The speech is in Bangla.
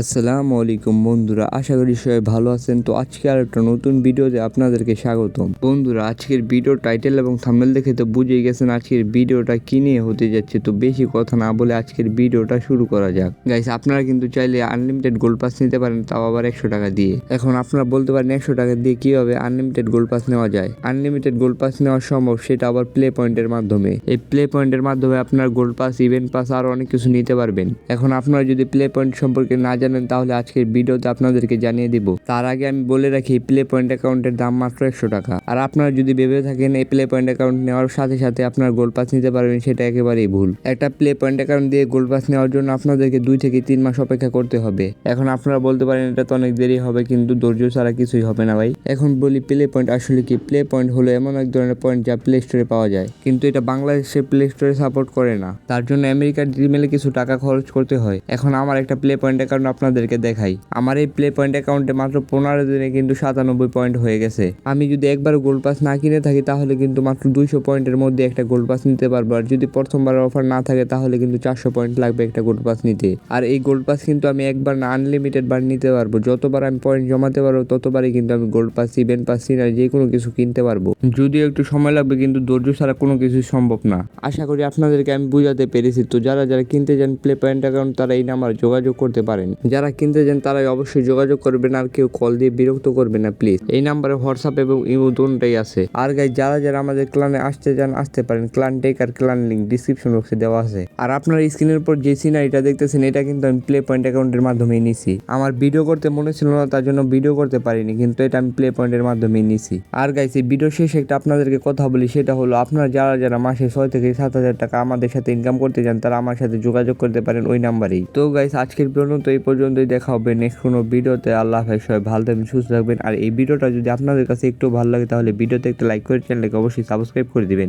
আসসালামু আলাইকুম বন্ধুরা, আশা করি সবাই ভালো আছেন। তো আজকে আর একটা নতুন ভিডিওতে আপনাদেরকে স্বাগতম। বন্ধুরা, আজকের ভিডিও টাইটেল এবং থাম্বনেল দেখে তো বুঝেই গেছেন আজকের ভিডিওটা কি নিয়ে হতে যাচ্ছে। তো বেশি কথা না বলে আজকের ভিডিওটা শুরু করা যাক। গাইস আপনারা কিন্তু চাইলে আনলিমিটেড গোল্ড পাস নিতে পারেন, তাও আবার একশো টাকা দিয়ে। এখন আপনারা বলতে পারেন একশো টাকা দিয়ে কীভাবে আনলিমিটেড গোল্ড পাস নেওয়া যায়? আনলিমিটেড গোল্ড পাস নেওয়া সম্ভব সেটা আবার প্লে পয়েন্টের মাধ্যমে। এই প্লে পয়েন্টের মাধ্যমে আপনার গোল্ড পাস ইভেন্ট পাস আরও অনেক কিছু নিতে পারবেন। এখন আপনারা যদি প্লে পয়েন্ট সম্পর্কে না জানেন তাহলে আজকের ভিডিওতে আপনাদেরকে জানিয়ে দিব। তার আগে আমি বলে রাখি প্লে পয়েন্ট অ্যাকাউন্টের দাম মাত্র একশো টাকা। আর আপনারা যদি ভেবে থাকেন, এই প্লে পয়েন্ট অ্যাকাউন্ট নেওয়ার সাথে সাথে আপনার গোল্ড পাস নিতে পারবেন, সেটা একেবারেই ভুল। একটা প্লে পয়েন্ট অ্যাকাউন্ট দিয়ে গোল্ড পাস নেওয়ার জন্য আপনাদেরকে দুই থেকে তিন মাস অপেক্ষা করতে হবে। এখন আপনারা বলতে পারেন, এটা তো অনেক দেরি হবে, কিন্তু ধৈর্য ছাড়া কিছুই হবে না ভাই। এখন বলি প্লে পয়েন্ট আসলে কি? প্লে পয়েন্ট হলো এমন এক ধরনের পয়েন্ট যা প্লে স্টোরে পাওয়া যায়। কিন্তু এটা বাংলাদেশের প্লে স্টোরে সাপোর্ট করে না। তার জন্য আমেরিকার জিমেলে কিছু টাকা খরচ করতে হয়। এখন আমার একটা প্লে পয়েন্ট অ্যাকাউন্ট আপনাদেরকে দেখাই। আমার এই প্লে পয়েন্ট অ্যাকাউন্টে মাত্র পনেরো দিনে কিন্তু সাতানব্বই পয়েন্ট হয়ে গেছে। আমি যদি একবার গোল্ড পাস না কিনে থাকি, তাহলে কিন্তু মাত্র দুইশো পয়েন্টের মধ্যে একটা গোল্ড পাস নিতে পারব। আর যদি প্রথমবার অফার না থাকে, তাহলে কিন্তু চারশো পয়েন্ট লাগবে একটা গোল্ড পাস নিতে। আর এই গোল্ড পাস কিন্তু আমি একবার না আনলিমিটেড বার নিতে পারব। যতবার আমি পয়েন্ট জমাতে পারব, ততবারই কিন্তু আমি গোল্ড পাস ইভেন্ট পাস সিনার যে কোনো কিছু কিনতে পারব। যদিও একটু সময় লাগবে, কিন্তু ধৈর্য ছাড়া কোনো কিছু সম্ভব না। আশা করি আপনাদেরকে আমি বুঝাতে পেরেছি। তো যারা যারা কিনতে চান প্লে পয়েন্ট অ্যাকাউন্ট তারা এই নাম্বার যোগাযোগ করতে পারেন। যারা কিনতে চান তারাই অবশ্যই যোগাযোগ করবেন আর কেউ কল দিয়ে বিরক্ত করবে না প্লিজ এই নাম্বারে হোয়াটসঅ্যাপ এবং ইমো দুটোই আছে। আর গাই যারা যারা আমাদের ক্লানে আসতে চান, আসতে পারেন। ক্লান টেক আর ক্লান লিঙ্ক ডিসক্রিপশন বক্সে দেওয়া আছে। আর আপনার স্ক্রিনের উপর যে সিনারিটা দেখতেছেন, এটা কিন্তু আমি প্লে পয়েন্ট অ্যাকাউন্টের মাধ্যমে নিছি। আমার ভিডিও করতে মনে ছিল না, তার জন্য ভিডিও করতে পারিনি, কিন্তু এটা আমি প্লে পয়েন্টের মাধ্যমে নিছি। আর গাইস এই ভিডিও শেষে একটা আপনাদেরকে কথা বলি, সেটা হলো আপনারা যারা যারা মাসে ছয় থেকে সাত হাজার টাকা আমাদের সাথে ইনকাম করতে চান, তারা আমার সাথে যোগাযোগ করতে পারেন ওই নাম্বারেই। তো গাইস আজকের পর্যন্ত এই পর্যন্তই দেখা হবে নেক্সট কোনো ভিডিওতে। আল্লাহ হাফেজ, সবাই ভালো থাকবেন, সুস্থ থাকবেন। আর এই ভিডিওটা যদি আপনাদের কাছে একটু ভালো লাগে, তাহলে ভিডিওতে একটা লাইক করে চ্যানেলকে অবশ্যই সাবস্ক্রাইব করে দিবেন।